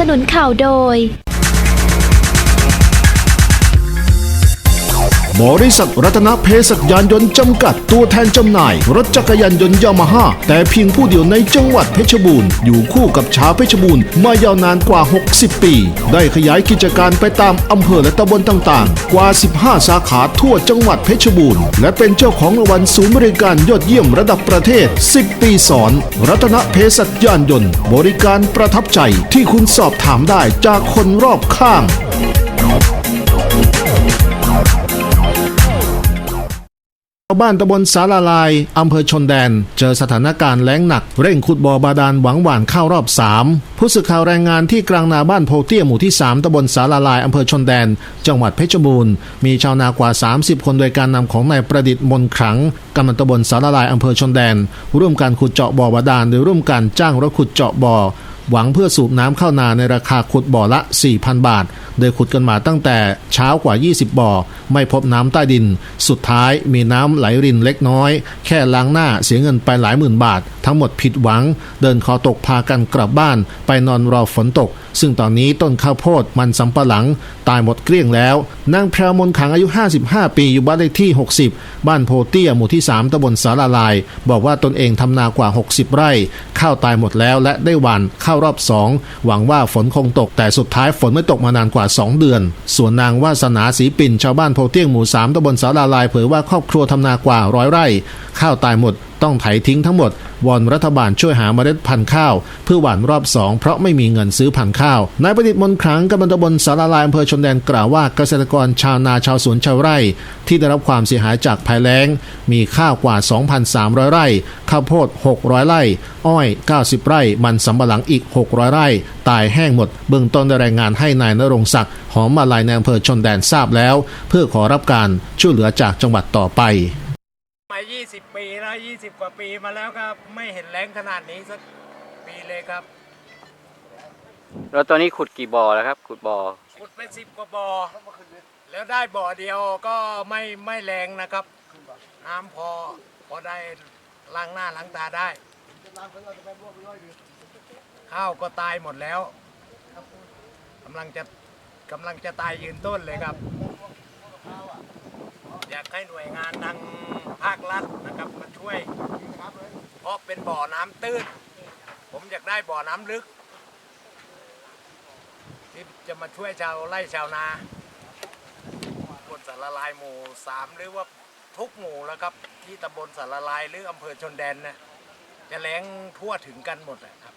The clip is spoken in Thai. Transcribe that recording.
สนุนข่าวโดย บริษัทรัตนเพศยานยนต์จำกัดตัวแทนจำหน่าย รถจักรยานยนต์ยามาฮ่าแต่เพียงผู้เดียวในจังหวัดเพชรบูรณ์อยู่คู่กับชาวเพชรบูรณ์มายาวนานกว่า 60 ปี ได้ขยายกิจการไปตามอำเภอและตำบลต่างๆ กว่า 15 สาขาทั่วจังหวัดเพชรบูรณ์และเป็นเจ้าของรางวัลศูนย์บริการยอดเยี่ยมระดับประเทศ 10 ปีสอน รัตนเพศยานยนต์ บริการประทับใจที่คุณสอบถามได้จากคนรอบข้าง ชาวบ้านตำบลสาลาลาย อำเภอชนแดน เจอสถานการณ์แล้งหนัก เร่งขุดบ่อบาดาลหวังหว่านเข้ารอบ 3 ผู้สื่อข่าวรายงานที่กลางนาบ้านโพเตี้ยหมู่ที่ 3ตำบลสาลาลาย อำเภอชนแดน จังหวัดเพชรบูรณ์ มีชาวนากว่า 30 คนโดยการนำของนายประดิษฐ์มนขลังกำนันตำบลสาลาลาย อำเภอชนแดน ร่วมการขุดเจาะบ่อบาดาลโดยร่วมกันจ้างรถขุดเจาะบ่อ หวังเพื่อสูบน้ำเข้านาในราคาขุดบ่อละ 4,000 บาท โดยขุดกันมาตั้งแต่เช้ากว่า 20 บ่อ ไม่พบน้ำใต้ดิน สุดท้ายมีน้ำไหลรินเล็กน้อย แค่ล้างหน้าเสียเงินไปหลายหมื่นบาท ทั้งหมดผิดหวัง เดินคอตกพากันกลับบ้าน ไปนอนรอฝนตก ซึ่งตอนนี้ต้นข้าวโพดมันสำปะหลัง ตายหมดเกลี้ยงแล้วนางแพรวมนขังอายุ 55 ปีอยู่บ้านเลขที่ 60 บ้านโพเตี้ยหมู่ที่ 3ตำบลสาลาลาย บอกว่าตนเองทำนากว่า 60 ไร่ข้าวตายหมดแล้วและได้หว่านข้าวรอบสองหวังว่าฝนคงตกแต่สุดท้ายฝนไม่ตกมานานกว่า 2 เดือน ส่วนนางวาสนาสีปิ่นชาวบ้านโพเทียงหมู่3ตำบลสาลาลายเผยว่าครอบครัวทำนากว่าร้อยไร่ ข้าวตายหมด ต้องไถทิ้งทั้งหมด วอนรัฐบาลช่วยหาเมล็ดพันธุ์ข้าว เพื่อหว่านรอบสองเพราะไม่มีเงินซื้อพันธุ์ข้าวนายประดิษฐ์มนต์ขลังกำนันตบลสารลายอำเภอชนแดนกล่าวว่าเกษตรกรชาวนาชาวสวนชาวไร่ ที่ได้รับความเสียหายจากภัยแล้ง มีข้าวกว่า 2,300 ไร่ข้าวโพด 600 ไร่ อ้อย 90 ไร่ มันสำปะหลังอีก 600 ไร่ ตายแห้งหมด เบื้องต้นได้รายงานให้นายนรงศักดิ์หอมมาลายในอำเภอชนแดนทราบแล้ว เพื่อขอรับการช่วยเหลือจากจังหวัดต่อไป มา 20 ปีแล้ว 20 กว่าปีมาแล้วครับ ไม่เห็นแรงขนาดนี้สักปีเลยครับ แล้วตอนนี้ขุดกี่บ่อแล้วครับ ขุดบ่อ ขุดไปสิบกว่าบ่อ แล้วได้บ่อเดียวก็ไม่ไม่แรงนะครับ น้ำพอพอได้ล้างหน้าล้างตาได้ ข้าวก็ตายหมดแล้วกำลังจะกำลังจะตายยืนต้นเลยครับอยากให้หน่วยงานทางภาครัฐนะครับมาช่วย เพราะเป็นบ่อน้ำตื้น ผมอยากได้บ่อน้ำลึก ที่จะมาช่วยชาวไร่ชาวนาบนสารลายหมู่สามหรือว่าทุกหมู่แล้วครับ ที่ตำบลสารลายหรืออำเภอชนแดนนะจะแรงทั่วถึงกันหมดแหละครับ